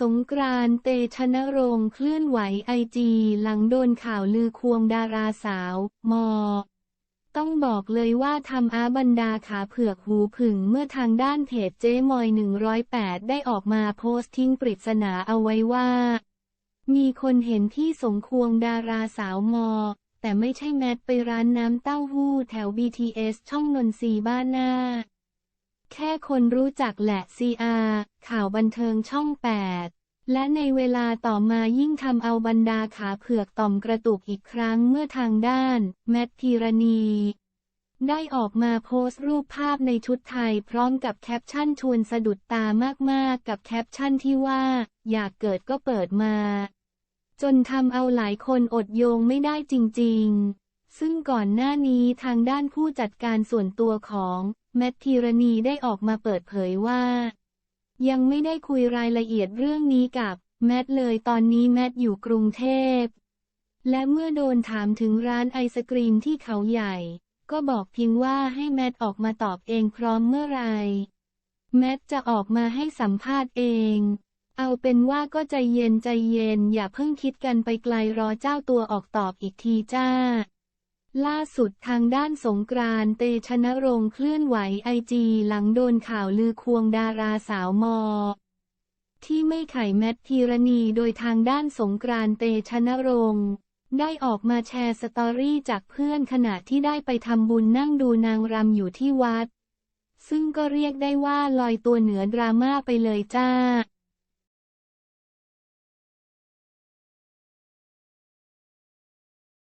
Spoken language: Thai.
สงกรานต์เตชนรงค์เคลื่อนไหวไอจีหลังโดนข่าวลือควงดาราสาว มอ ต้องบอกเลยว่าทำอาบรรดาขาเผือกหูผึ่งเมื่อทางด้านเพจเจ๊มอย 108 ได้ออกมาโพสต์ทิ้งปริศนาเอาไว้ว่า มีคนเห็นที่สงควงดาราสาวมอ แต่ไม่ใช่แมทไปร้านน้ำเต้าหู้แถว BTS ช่องนนทรีบ้านหน้า แค่คนรู้จักแหละ CR ข่าวบันเทิงช่อง 8 และในเวลาต่อมายิ่งทำเอาบรรดาขาเผือกต่อมกระตุกอีกครั้งเมื่อทางด้าน แมทพีรณี ได้ออกมาโพสต์รูปภาพในชุดไทยพร้อมกับแคปชั่นชวนสะดุดตามากๆ กับแคปชั่นที่ว่า อยากเกิดก็เปิดมา จนทำเอาหลายคนอดโยงไม่ได้จริง ๆซึ่งก่อนหน้านี้ทางด้านผู้จัดการส่วนตัวของ แมทพีรณีได้ออกมาเปิดเผยว่า ยังไม่ได้คุยรายละเอียดเรื่องนี้กับแมทเลยตอนนี้แมทอยู่กรุงเทพ และเมื่อโดนถามถึงร้านไอศกรีมที่เขาใหญ่ ก็บอกเพียงว่าให้แมทออกมาตอบเองพร้อมเมื่อไหรแมทจะออกมาให้สัมภาษณ์เอง เอาเป็นว่าก็ใจเย็นใจเย็นอย่าเพิ่งคิดกันไปไกลรอเจ้าตัวออกตอบอีกทีจ้า ล่าสุดทางด้านสงกรานต์เตชนรงค์เคลื่อนไหวไอจีหลังโดนข่าวลือควงดาราสาวมอ ที่ไม่ไขแมทพีรณีโดยทางด้านสงกรานต์เตชนรงค์ได้ออกมาแชร์สตอรี่จากเพื่อนขณะที่ได้ไปทำบุญนั่งดูนางรำอยู่ที่วัด ซึ่งก็เรียกได้ว่าลอยตัวเหนือดราม่าไปเลยจ้า